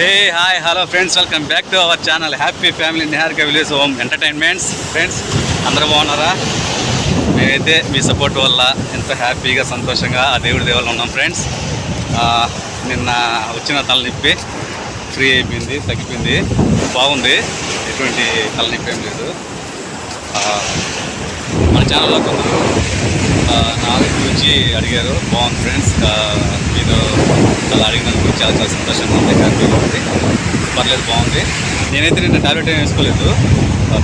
Hey hi hello friends welcome back to our channel happy family Niharika village home entertainments friends అందరూ బాగున్నారా? మేమైతే మీ support వల్ల ఎంతో హ్యాపీగా సంతోషంగా ఆ దేవుడి దేవుళ్ళు ఉన్నాం ఫ్రెండ్స్ నిన్న వచ్చిన తలనొప్పి ఫ్రీ అయిపోయింది తగ్గిపోయింది. బాగుంది. ఎటువంటి తలనొప్పి ఏం లేదు. మన ఛానల్లో కొందరు ఆ, నా గురించి అడిగారు. బాగుంది ఫ్రెండ్స్. మీరు అలా అడిగినందుకు చాలా చాలా సంతోషంగా ఉంది. హ్యాపీ ఉంది. పర్లేదు బాగుంది. నేనైతే నిన్న టాబ్లెట్ ఏం వేసుకోలేదు.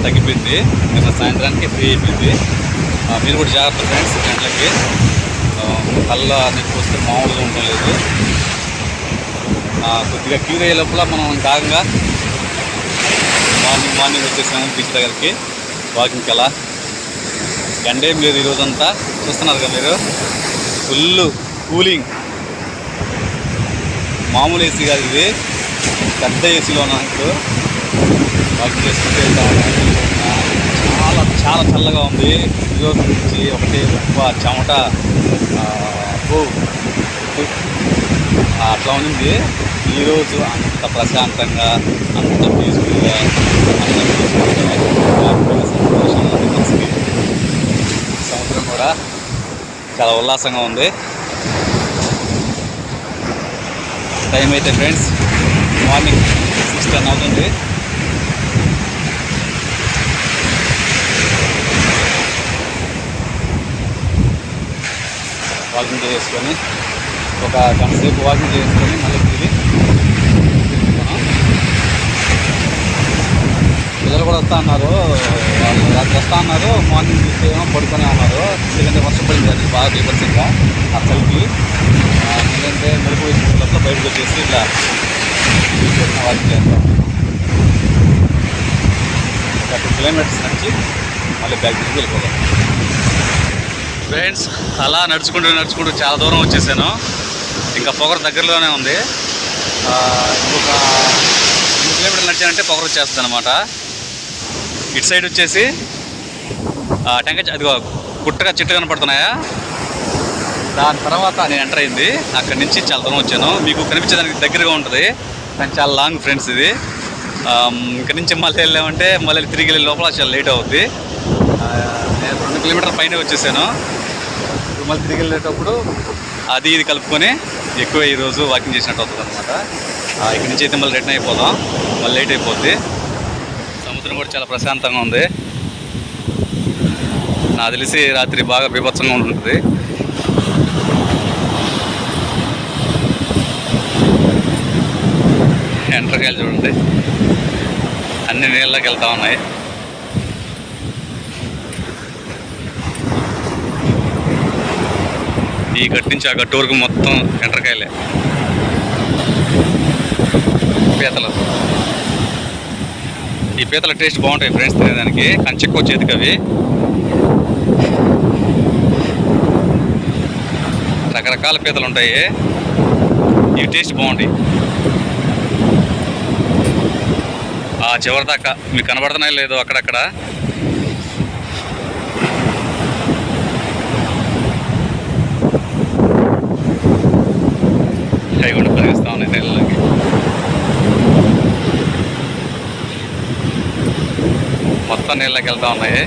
తగ్గిపోయింది. నిన్న సాయంత్రానికి ఫ్రీ అయిపోయింది. మీరు కూడా జాగ్రత్త ఫ్రెండ్స్ గంటలకి. కళ్ళ నొప్పి వస్తే మామూలుగా ఉండడం లేదు కొద్దిగా క్యూర్ అయ్యే లోపల మనం కాకంగా మార్నింగ్ మార్నింగ్ వచ్చేసాము బీచ్ దగ్గరికి. వాకింగ్కి అలా. ఎండ ఏం లేదు ఈరోజంతా చూస్తున్నారు కదా మీరు? Full cooling. మామూలు ఏసీ కాదు ఇది. పెద్ద ఏసీలో ఉన్నాం ఇప్పుడు. వాకింగ్ చేసుకుంటే చాలా చాలా చల్లగా ఉంది. ఈరోజు నుంచి ఒకటి ఎక్కువ చెమట అట్లా ఉంది. ఈరోజు అంత ప్రశాంతంగా అంత పీస్ఫుల్గా అంత పీస్ఫుల్గా సంతోషంగా కూడా చాలా ఉల్లాసంగా ఉంది. టైం అయితే ఫ్రెండ్స్ మార్నింగ్ సిక్స్ టెన్ అవుతుంది. వాకింగ్ చేసుకొని ఒక గంట సేపు వాకింగ్ చేసుకొని మళ్ళీ తిరిగి తిరుగుతున్నాం పిల్లలు కూడా వస్తా అన్నారు. వాళ్ళు రాత్రి వస్తా అన్నారు. మార్నింగ్ చూస్తే ఏమో పడుకునే ఉన్నారు ఎందుకంటే వర్షం పడింది అది బాగా బీభత్సంగా ఆ చలికి ఎందుకంటే మెరుపు వచ్చినప్పుడు బయటకు వచ్చేసి ఇట్లా చేసిన వాకింగ్ చేస్తాం ఒక టూ కిలోమీటర్స్ నడిచి మళ్ళీ బ్యాక్ తిరిగి వెళ్ళిపోతాం ఫ్రెండ్స్ అలా నడుచుకుంటూ నడుచుకుంటూ చాలా దూరం వచ్చేసాను. ఇంకా పొగరు దగ్గరలోనే ఉంది. ఇంకొక రెండు కిలోమీటర్లు నడిచానంటే పొగరు వచ్చేస్తుంది అనమాట ఇటు సైడ్ వచ్చేసి ఆ, టెంకాయ అదిగో గుట్టగా చెట్టు కనపడుతున్నాయా? దాని తర్వాత నేను ఎంటర్ అయింది. అక్కడి నుంచి చాలా దూరం వచ్చాను. మీకు కనిపించేదానికి దగ్గరగా ఉంటుంది. కానీ చాలా లాంగ్ ఫ్రెండ్స్ ఇది. ఇక్కడి నుంచి మళ్ళీ వెళ్ళామంటే మళ్ళీ తిరిగి వెళ్ళే లోపల చాలా లేట్ అవుద్ది. నేను రెండు కిలోమీటర్ల పైన వచ్చేసాను. మళ్ళీ తిరిగి వెళ్ళేటప్పుడు అది ఇది కలుపుకొని ఎక్కువ ఈరోజు వాకింగ్ చేసినట్టు అవుతుంది అనమాట ఇక్కడి నుంచి అయితే మళ్ళీ రిటర్న్ అయిపోదాం. మళ్ళీ లేట్ అయిపోద్ది. రాత్రి కూడా చాలా ప్రశాంతంగా ఉంది. నాకు తెలిసి రాత్రి బాగా బీభత్సంగా ఉంటుంది ఎంటర్కాయలు చూడండి. అన్ని నీళ్ళకి వెళ్తా ఉన్నాయి. ఈ గట్టు నుంచి ఆ గట్టు వరకు మొత్తం ఎంటర్కాయలే పీతలు. ఈ పీతల టేస్ట్ బాగుంటాయి ఫ్రెండ్స్ తినేదానికి. కానీ చెక్కు చేతికి అవి. రకరకాల పీతలు ఉంటాయి. ఇవి టేస్ట్ బాగుంటాయి. ఆ చివరి దాకా మీకు కనబడుతున్నాయి లేదో అక్కడక్కడ అవి కూడా పరిగిస్తూ ఉన్నాయి నీళ్ళకి మొత్తం నీళ్ళకి వెళ్తూ ఉన్నాయి.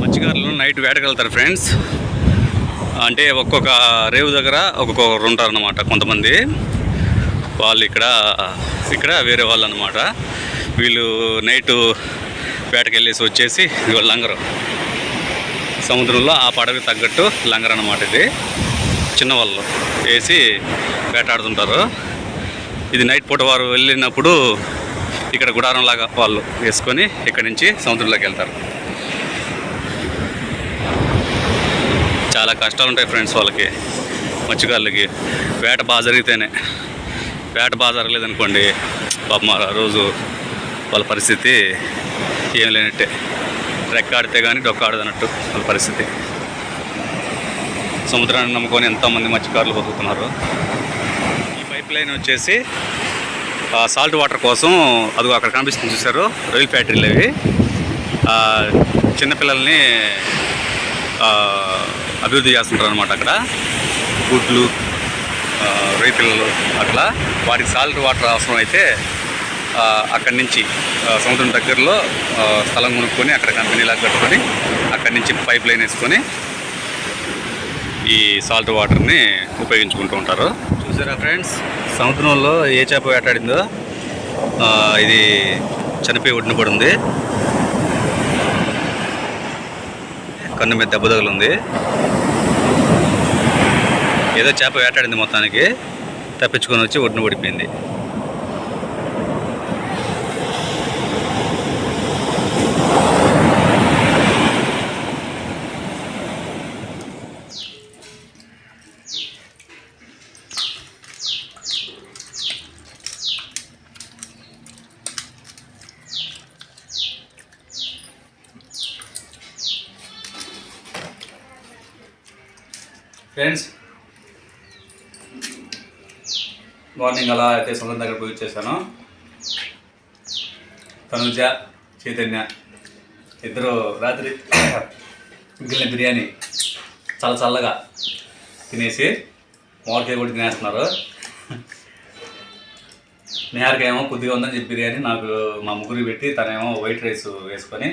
మత్స్యకారులు నైట్ వేటకెళ్తారు ఫ్రెండ్స్. అంటే ఒక్కొక్క రేవు దగ్గర ఒక్కొక్కరు ఉంటారు అనమాట కొంతమంది. వాళ్ళు ఇక్కడ ఇక్కడ వేరే వాళ్ళు అనమాట వీళ్ళు నైట్ వేటకెళ్ళేసి వచ్చేసి ఇవాళ లంగరు. సముద్రంలో ఆ పడవకి తగ్గట్టు లంగర్ అనమాట ఇది. చిన్నవాళ్ళు వేసి వేటాడుతుంటారు. ఇది నైట్ పూట వారు వెళ్ళినప్పుడు ఇక్కడ గుడారం లాగా వాళ్ళు వేసుకొని ఇక్కడి నుంచి సముద్రంలోకి వెళ్తారు. చాలా కష్టాలు ఉంటాయి ఫ్రెండ్స్ వాళ్ళకి మత్స్యకారులకి. వేట బాగా జరిగితేనే వేట బాగా జరగలేదనుకోండి పాపం రోజు వాళ్ళ పరిస్థితి ఏం లేనట్టే. రెక్కాడితే కానీ డొక్కాడదన్నట్టు వాళ్ళ పరిస్థితి. సముద్రాన్ని నమ్ముకొని ఎంతోమంది మత్స్యకారులు బతుకుతున్నారు. ఈ పైప్ లైన్ వచ్చేసి సాల్ట్ వాటర్ కోసం అది అక్కడ కనిపిస్తుంది చూసారు రొయ్యల ఫ్యాక్టరీలు అవి. చిన్నపిల్లల్ని అభివృద్ధి చేస్తుంటారు అనమాట అక్కడ. గుడ్లు రైతులు పిల్లలు అట్లా వాటికి సాల్ట్ వాటర్ అవసరం అయితే అక్కడి నుంచి సముద్రం దగ్గరలో స్థలం కొనుక్కొని అక్కడ కంపెనీలా కట్టుకొని అక్కడి నుంచి పైప్ లైన్ వేసుకొని ఈ సాల్ట్ వాటర్ని ఉపయోగించుకుంటూ ఉంటారు. చూసారా ఫ్రెండ్స్? సముద్రంలో ఏ చేప వేటాడిందో ఇది చనిపోయి ఒడ్డున పడింది. కన్ను మీద దెబ్బ తగులుంది. ఏదో చేప వేటాడింది మొత్తానికి. తప్పించుకొని వచ్చి ఒడ్డున పడిపోయింది. ఫ్రెండ్స్ మార్నింగ్ అలా అయితే సొంతం దగ్గర పోయి చేశాను తనుజ చైతన్య ఇద్దరు రాత్రి మిగిలిన బిర్యానీ చాలా చల్లగా తినేసి మామిడికాయ కూడా తినేస్తున్నారు. నేహార్కి ఏమో కొద్దిగా ఉందని చెప్పి బిర్యానీ నాకు మా ముగ్గురికి పెట్టి తనేమో వైట్ రైస్ వేసుకొని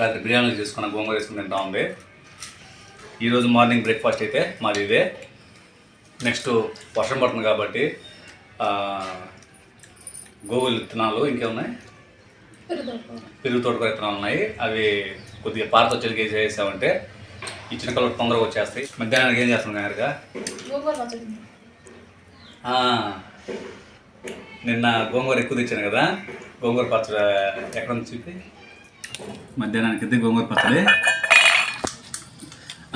రాత్రి బిర్యానీ చేసుకున్న గోంగూర వేసుకుని తింటా ఉంది. ఈరోజు మార్నింగ్ బ్రేక్ఫాస్ట్ అయితే మాది ఇదే. నెక్స్ట్ వర్షం పడుతుంది కాబట్టి ఆ, గోగులు విత్తనాలు ఇంకేమున్నాయి? పెరుగు తోటకూర విత్తనాలు ఉన్నాయి. అవి కొద్దిగా పారతో చెలికేసి వేసామంటే ఈ చిన్న కలర్ తొందరగా వచ్చేస్తాయి. మధ్యాహ్నానికి ఏం చేస్తున్నాం కనుక నిన్న గోంగూర ఎక్కువ తెచ్చాను కదా. గోంగూర పచ్చడి ఎక్కడ చూపి? మధ్యాహ్నానికి అయితే గోంగూర పచ్చడి.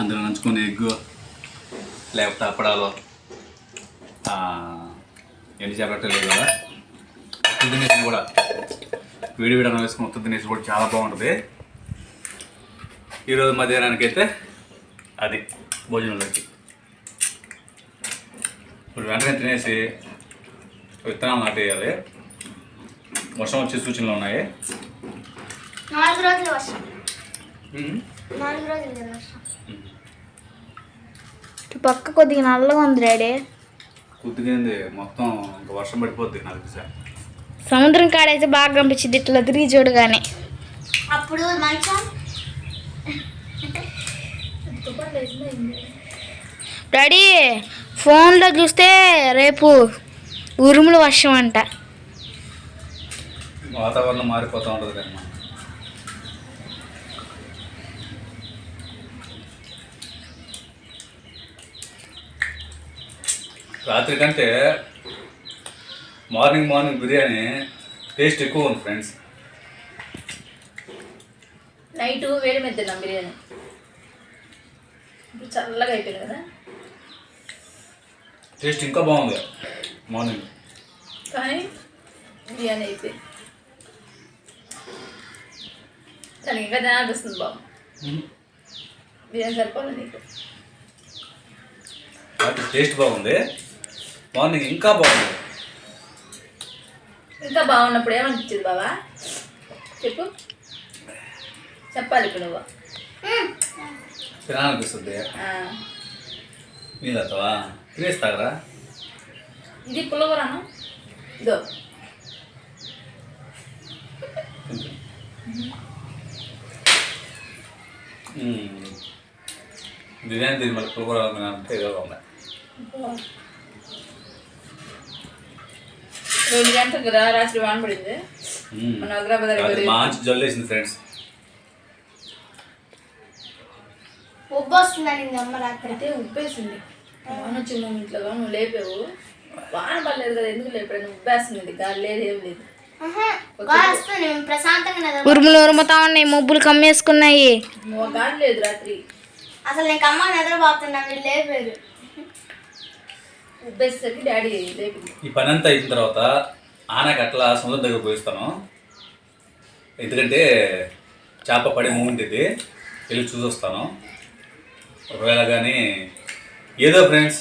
అందులో నంచుకునే ఎగ్గు. లేకపోతే అప్పడాలు. ఎండి చేపట్టు లేదు కదా. ఉత్తు తినేసి కూడా. వేడి వేడి అన్నం వేసుకుని ఉత్తు తినేసి కూడా చాలా బాగుంటుంది. ఈరోజు మధ్యాహ్నానికి అయితే అది భోజనంలోకి. ఇప్పుడు వెంటనే తినేసి విత్తనాలు నాటేయాలి. వర్షం వచ్చే సూచనలు ఉన్నాయి. నాలుగు రోజులు వర్షం. నాలుగు రోజులు వర్షం. ఇటు పక్క కొద్దిగా నల్లగా ఉంది డాడీ. కుద్దిగింది మొత్తం ఇంకా వర్షం పడిపోద్ది నాకు తెలిసా సముద్రం కాడైతే బాగా కనిపించింది ఇట్లా తిరిగి చూడగానే. అప్పుడు మంచం. డాడీ ఫోన్లో చూస్తే రేపు ఉరుములు వర్షం అంట. వాతావరణం మారిపోతూ ఉంటుంది రాత్రి కంటే మార్నింగ్ మార్నింగ్ బిర్యానీ టేస్ట్ ఎక్కువ ఉంది ఫ్రెండ్స్. నైట్ వేడి మీద తిన్నాం బిర్యానీ. ఇప్పుడు చల్లగా అయిపోయింది కదా. టేస్ట్ ఇంకా బాగుంది మార్నింగ్. కానీ బిర్యానీ అయిపోయింది. కానీ ఇంకా తినాలనిపిస్తుంది బాబు. బిర్యానీ సరిపోలే నీకు టేస్ట్ బాగుంది. మార్నింగ్ ఇంకా బాగుంది. ఇంకా బాగున్నప్పుడు ఏమనిపించింది బాబా చెప్పు. చెప్పాలి ఇప్పుడు నువ్వు. తినాలనిపిస్తుంది. ఆ, నీళ్ళు వస్తావా తినేస్తాగరా ఇది పుల్లగూరను ఇదో. బిర్యానీ తిని మళ్ళీ పులిహోర అంటే ఏదో ఉంది రెండు గంటలకు కదా రాత్రి వాన పడింది. మ్మ్. మన హైదరాబాద్ మంచి ఫ్రెండ్స్. ఉబ్బు అమ్మ రాత్రి? అయితే ఉప్పేసింది. వాన వచ్చింది నువ్వు ఇంట్లో నువ్వు లేపావు. వాన పడలేదు కదా ఎందుకు లేపాడు గాలి లేదు ఏం లేదు. ప్రశాంతంగా ఉరుములు ఉరుముతా ఉన్నాయి మబ్బులు కమ్మేసుకున్నాయి. గాలి లేదు రాత్రి. అసలు నీకు అమ్మ నిద్రపోతున్నా వీళ్ళు లేపారు డాడీ ఈ పని అంతా అయిన తర్వాత ఆనకి అట్లా సముద్రం దగ్గర పోయిస్తాను. ఎందుకంటే చేప పడే మూమెంట్ ఇది వెళ్ళి చూసొస్తాను. ఒకవేళ కానీ ఏదో ఫ్రెండ్స్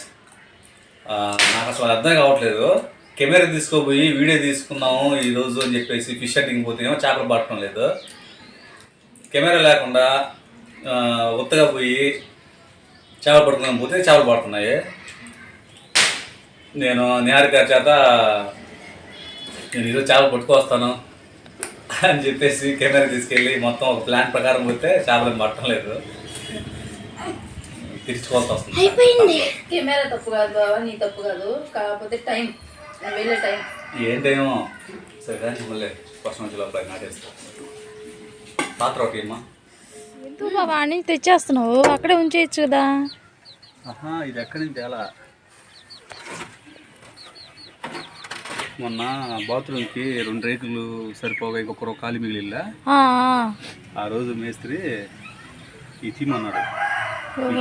నాకు అసలు అర్థం కావట్లేదు. కెమెరా తీసుకోపోయి వీడియో తీసుకున్నాము ఈరోజు అని చెప్పేసి ఫిష్ హంటింగ్ పోతేనేమో చేపలు పట్టడం లేదు. కెమెరా లేకుండా ఉత్తగా పోయి చేపలు పట్టుకున్నాం పోతే చేపలు పడుతున్నాయి. నేను నిహారిక గారి చేత నేను ఈరోజు చేపలు పట్టుకొస్తాను అని చెప్పేసి కెమెరా తీసుకెళ్ళి మొత్తం ఒక ప్లాన్ ప్రకారం పోతే చేపలు పట్టడం లేదు. తిరుచుకోవాల్సి వస్తుంది. అయిపోయింది. కెమెరా తప్పు కాదు బాబా నీ తప్పు కాదు. కాకపోతే టైం. వెళ్ళే టైం. ఏంటేమో సరే కానీ మళ్ళీ ఫస్ట్ నుంచి లోపల నాటేస్తా. పాత్ర ఒకటి అమ్మా. ఎందుకు బాబా తెచ్చేస్తున్నావు. అక్కడే ఉంచేయచ్చు కదా. ఇది ఎక్కడి నుంచి ఎలా? మొన్న బాత్రూమ్కి రెండు రేకులు సరిపోగా ఇంకొక ఖాళీ మిగిలిల్లా. ఆ, రోజు మేస్త్రి ఈ తీమన్నాడు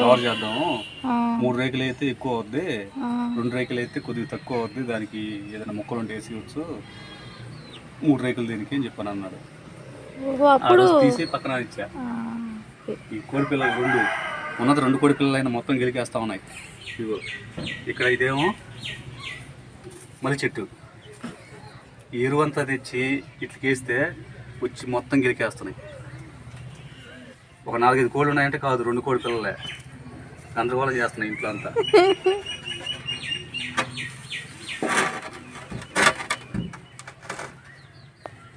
కవర్ చేద్దాము. మూడు రేకులు అయితే ఎక్కువ అవుద్ది. రెండు రేకులు అయితే కొద్దిగా తక్కువ అవుద్ది. దానికి ఏదైనా మొక్కలు ఉంటే వేసి మూడు రేకులు దీనికి అని చెప్పాను అన్నాడు. అప్పుడు తీసి పక్కన ఇచ్చా. ఈ కోడి పిల్లలు రెండు. ఉన్నది రెండు కోడి అయినా మొత్తం గెలికేస్తా ఉన్నాయి. ఇదిగో ఇక్కడ ఇదేమో మల్లి చెట్టు. ఎరువంతా తెచ్చి ఇట్లకేస్తే వచ్చి మొత్తం గెలికేస్తున్నాయి ఒక నాలుగైదు కోళ్ళు ఉన్నాయంటే కాదు రెండు కోడి పిల్లలే. గందరగోళం చేస్తున్నాయి ఇంట్లో అంతా.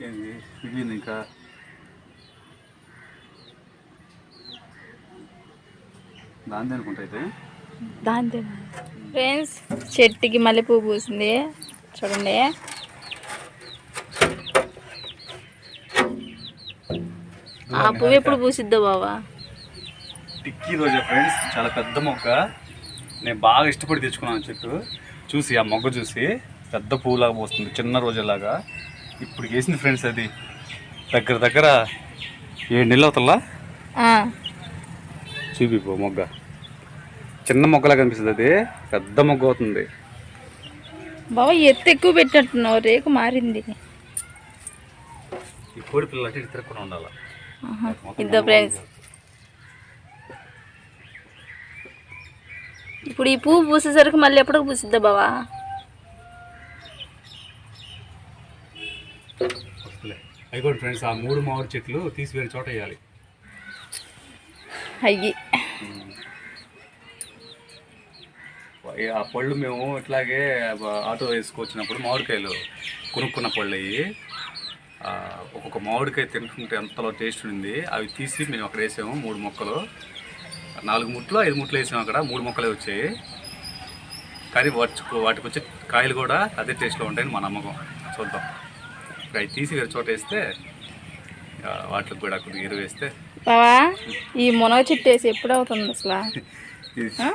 ఏంది? మిగిలింది ఇంకా? దాని అనుకుంటా అయితే? దాంతే ఫ్రెండ్స్ చెట్టుకి మల్లె పువ్వు పూసింది. చూడండి. ఆ పువ్వు ఎప్పుడు పూసిద్దో బాబా టిక్కీ రోజా ఫ్రెండ్స్ చాలా పెద్ద మొక్క నేను బాగా ఇష్టపడి తెచ్చుకున్నాను చెట్టు చూసి ఆ మొగ్గ చూసి పెద్ద పువ్వులాగా పోస్తుంది చిన్న రోజులాగా. ఇప్పుడు వేసింది ఫ్రెండ్స్ అది. దగ్గర దగ్గర ఏడు నెలలు అవుతుందా? చూపిపో మొగ్గ. చిన్న మొగ్గలా కనిపిస్తుంది అది. పెద్ద మొగ్గ అవుతుంది. బాబా ఎత్తు ఎక్కువ పెట్టినట్టున్నావు రేకు మారింది. ఈ కోడి పిల్లలు అంటే ఇటు తిరగకుండా ఉండాలి. ఇద్దో ఫ్రెండ్స్ ఇప్పుడు ఈ పువ్వు పూసేసరికి మళ్ళీ ఎప్పుడో పూసిద్దా బావా? అయిపోయింది ఫ్రెండ్స్ ఆ మూడు మామిడి చెట్లు తీసి వేరే చోట వేయాలి. అయ్యి. ఆ పళ్ళు మేము ఇట్లాగే ఆటో వేసుకొచ్చినప్పుడు మామిడికాయలు కొనుక్కున్న పళ్ళు అయ్యి ఒక్కొక్క మామిడికాయ తింటుంటే ఎంతలో టేస్ట్ ఉంది అవి తీసి మేము అక్కడ వేసాము మూడు మొక్కలు. నాలుగు ముట్లు ఐదు ముట్లు వేసాము అక్కడ మూడు మొక్కలే వచ్చాయి. కానీ వాటి వాటికి వచ్చే కాయలు కూడా అదే టేస్ట్లో ఉంటాయని మా నమ్మకం. చూద్దాం. అవి తీసి వేరే చోట వేస్తే వాటికి కూడా కొద్దిగా ఎరువు వేస్తే. ఈ మునగ చెట్టు వేసి ఎప్పుడు అవుతుంది అసలు? ఇది-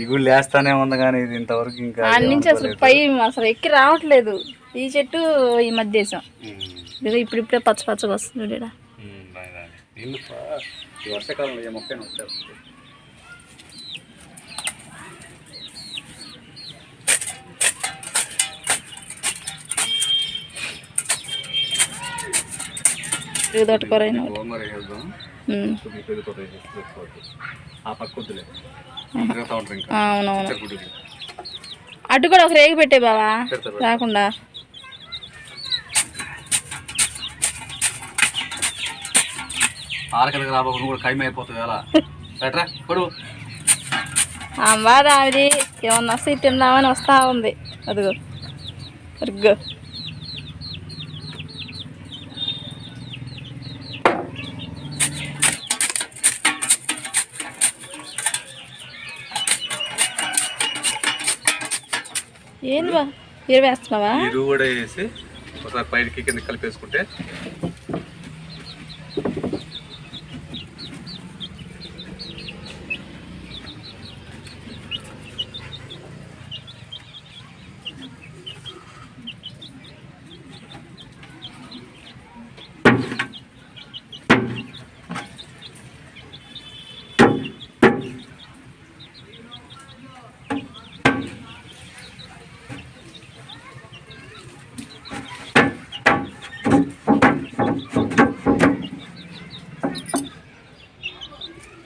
ఈ గుళ్ళు వేస్తానే ఉంది కానీ ఇది ఇంతవరకు ఇంకా ఆడి నుంచి అసలు పై అసలు ఎక్కి రావట్లేదు. ఈ చెట్టు ఈ మధ్య వేసాం. ఇదిగో ఇప్పుడిప్పుడే పచ్చ పచ్చగా వస్తుంది వర్షాకాలంలో ఏ తోటకూర అవునవును. అటు కూడా ఒక రేగు పెట్టే బావా. రాకుండా. ఆరకలికి రాబోకుండా కూడా ఖైమ అయిపోతుంది అలా పెట్టరా పడు. బాధ ఆవిది ఏమన్నా వస్తే తిందామని వస్తా ఉంది. అదిగో సరిగ్గా ఏంది బా మీరు వేస్తున్నావా? కూడా వేసి ఒకసారి పైకి కింద కలిపేసుకుంటే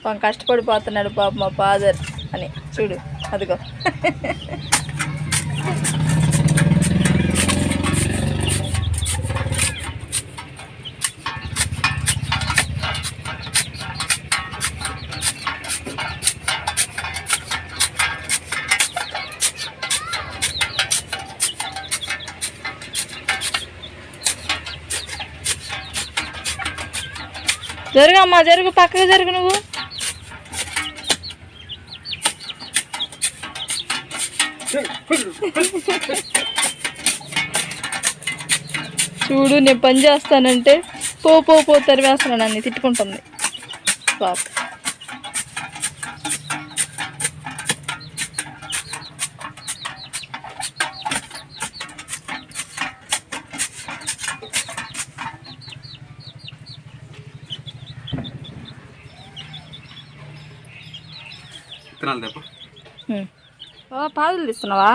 పాపం కష్టపడిపోతున్నాడు పాప మా ఫాదర్ అని. చూడు అదిగో. జరుగు అమ్మా జరుగు పక్కకు జరుగు నువ్వు. చూడు నేను పని చేస్తానంటే పో పో పో తరివేస్తాను నన్ను తిట్టుకుంటుంది. పాప పాదులు తీస్తున్నావా?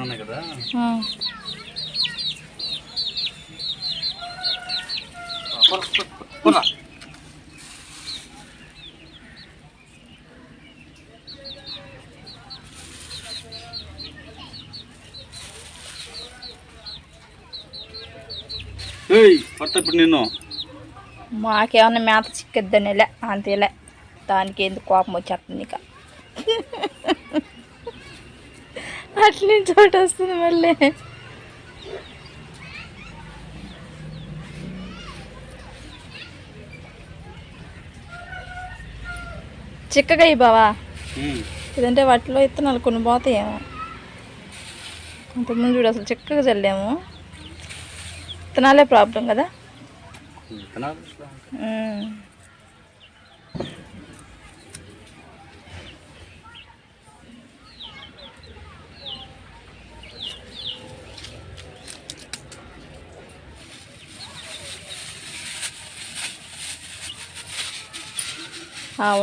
ఉన్నాయి కదా ఆ. పోరా. ఏయ్ ఇప్పుడు నిన్ను. మాకేమన్నా మేత చిక్కద్దనేలే అంతేలే దానికి ఎందుకు కోపం వచ్చేస్తుంది ఇక అట్లే చోటు వస్తుంది మళ్ళీ. చిక్కగా బావా. ఇదంటే వాటిలో ఇత్తనాలు కొన్ని పోతాయేమో. అంతకుముందు చూడు అసలు చిక్కగా చల్లాము. ఇత్తనాలే ప్రాబ్లం కదా.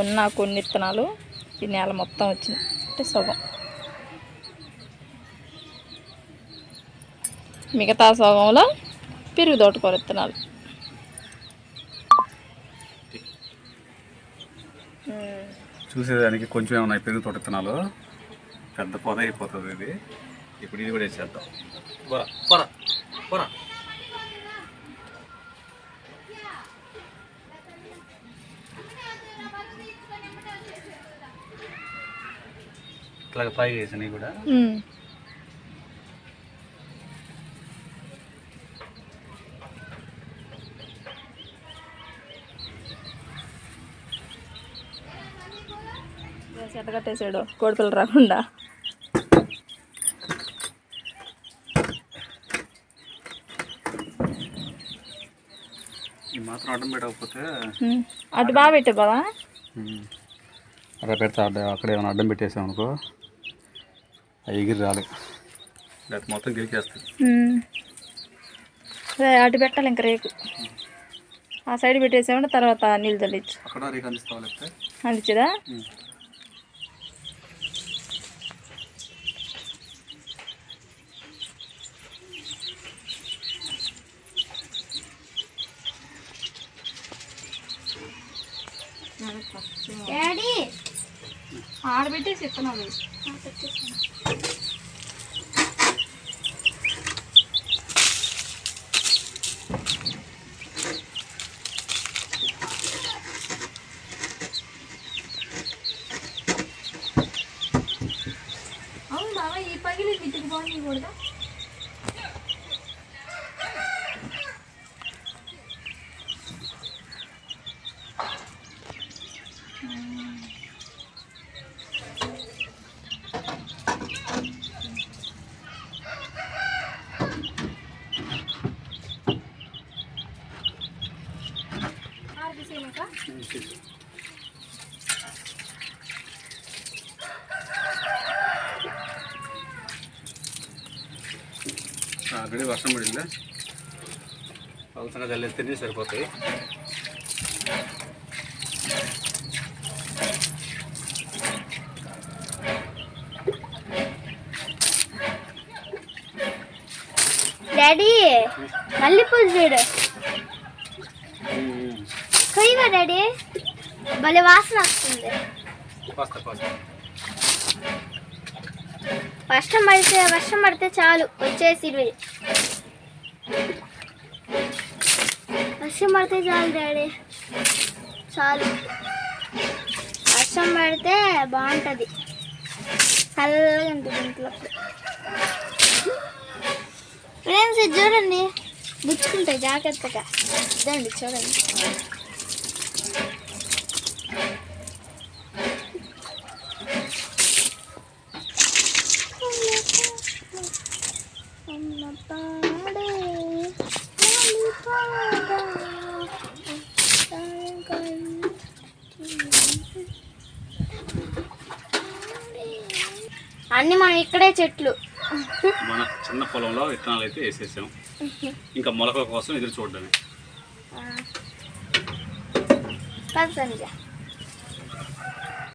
ఉన్న కొన్ని విత్తనాలు ఈ నేల మొత్తం వచ్చింది. అంటే సగం మిగతా సగంలో పెరుగు తోటకూర విత్తనాలు చూసేదానికి కొంచెం ఏమన్నా పెరుగు తోట విత్తనాలు? పెద్ద పొద అయిపోతుంది ఇది. ఇప్పుడు ఇది కూడా వేసేద్దాం. పోరా పోరా పోరా. ఇట్లాగ పైగా వేసినవి కూడా. చెట్ట కట్టేసాడు కోడిపిల్ల రాకుండా. ఈ మాత్రం అడ్డం పెట్టకపోతే ఉమ్. అటు బాగా పెట్టే బావా. అలా పెడతా అక్కడ ఏమైనా అడ్డం పెట్టేసాం అనుకో ఎగిరి రాలే మొత్తం. అదే అటు పెట్టాలి ఇంక రేకు. ఆ సైడ్ పెట్టేసామంటే తర్వాత నీళ్ళు చల్లిచ్చు అందించదా? డాడీ! ఆడబెట్టేసి ఇస్తున్నావు అవును బాబా ఈ పగిలి గిట్టుకు బాగుంది కూడా పడిందా పలసంగా చల్లేసి తిరిగి సరిపోతాయి. డాడీ మల్లెపూలు చూడు. కొయ్యవా డాడీ భలే వాసన వస్తుంది. వర్షం పడితే వర్షం పడితే చాలు. వచ్చేసి ఇవి. వర్షం పడితే చాలు డాడీ. చాలు. వర్షం పడితే బాగుంటుంది. చల్లగా ఉంటుంది ఇంట్లో. ఫ్రెండ్స్ చూడండి. గుచ్చుకుంటాయి జాగ్రత్తగా. ఇదండి చూడండి అన్ని మనం ఇక్కడే చెట్లు. మన చిన్న పొలంలో విత్తనాలు అయితే వేసేసాం. ఇంకా మొలకల కోసం ఎదురు చూడడమే.